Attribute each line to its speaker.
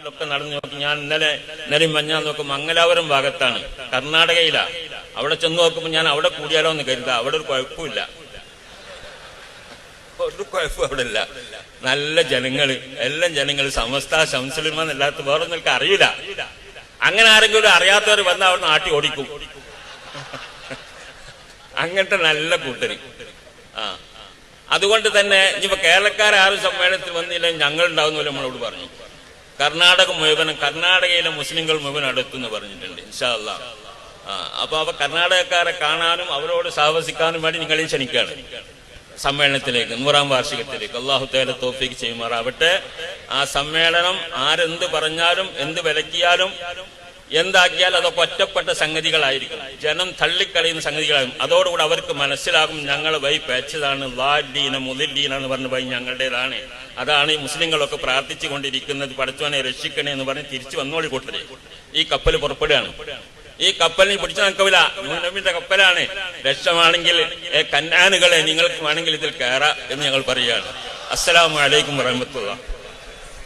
Speaker 1: നാട്ടിലൊക്കെ നടന്നു നോക്കി. ഞാൻ ഇന്നലെ ഇന്നലെ മഞ്ഞ നോക്കും മംഗലാപുരം ഭാഗത്താണ്. കർണാടകയിലാ. അവിടെ ചെന്ന് നോക്കുമ്പോൾ ഞാൻ അവിടെ കൂടിയാലോ എന്ന് കരുതാ. അവിടെ ഒരു കുഴപ്പമില്ല. ഒരു കുഴപ്പം അവിടെ ഇല്ല നല്ല ജനങ്ങൾ. എല്ലാം ജനങ്ങൾ സമസ്ത ശംസലിമാന്നല്ലാത്ത വേറെ നിങ്ങൾക്ക് അറിയില്ല. അങ്ങനെ ആരെങ്കിലും അറിയാത്തവർ വന്ന് അവിടെ നാട്ടി ഓടിക്കും. അങ്ങനത്തെ നല്ല കൂട്ടരി. ആ. അതുകൊണ്ട് തന്നെ ഇനിയിപ്പോ കേരളക്കാരും സമ്മേളനത്തിൽ വന്നില്ലെങ്കിൽ ഞങ്ങൾ ഉണ്ടാവുന്നില്ല നമ്മളോട് പറഞ്ഞു. കർണാടക മുഴുവനും കർണാടകയിലെ മുസ്ലിങ്ങൾ മുഴുവൻ അടുത്തെന്ന് പറഞ്ഞിട്ടുണ്ട് ഇൻഷാ അല്ലാ ആ അപ്പൊ അവ കർണാടകക്കാരെ കാണാനും അവരോട് സാഹസിക്കാനും വേണ്ടി നിങ്ങളെ ക്ഷണിക്കുകയാണ്. സമ്മേളനത്തിലേക്ക് നൂറാം വാർഷികത്തിലേക്ക്. അള്ളാഹു തേല തോഫിക്ക് ചെയ്യുമാറാവട്ടെ. ആ സമ്മേളനം ആരെന്ത് പറഞ്ഞാലും എന്ത് വിലക്കിയാലും എന്താക്കിയാൽ അതൊക്കെ ഒറ്റപ്പെട്ട സംഗതികളായിരിക്കും. ജനം തള്ളിക്കളയുന്ന സംഗതികളാകും അതോടുകൂടി അവർക്ക് മനസ്സിലാകും ഞങ്ങൾ വൈ പേച്ചതാണ് ലാഡീന മുതിഡീന എന്ന് പറഞ്ഞ വൈ ഞങ്ങളുടേതാണ്. അതാണ് ഈ മുസ്ലിങ്ങളൊക്കെ പ്രാർത്ഥിച്ചു കൊണ്ടിരിക്കുന്നത് പഠിച്ചവനെ രക്ഷിക്കണേ എന്ന് പറഞ്ഞ് തിരിച്ചു വന്നോളി കൂട്ടരെ. ഈ കപ്പൽ പുറപ്പെടുകയാണ്. ഈ കപ്പലിനെ പിടിച്ചു നിൽക്കില്ല നബിന്റെ കപ്പലാണ്. രക്ഷമാണെങ്കിൽ കന്നാനുകളെ നിങ്ങൾക്ക് വേണമെങ്കിൽ ഇതിൽ കയറാം എന്ന് ഞങ്ങൾ പറയുകയാണ്. അസ്സലാമു അലൈക്കും വറഹമത്തുള്ള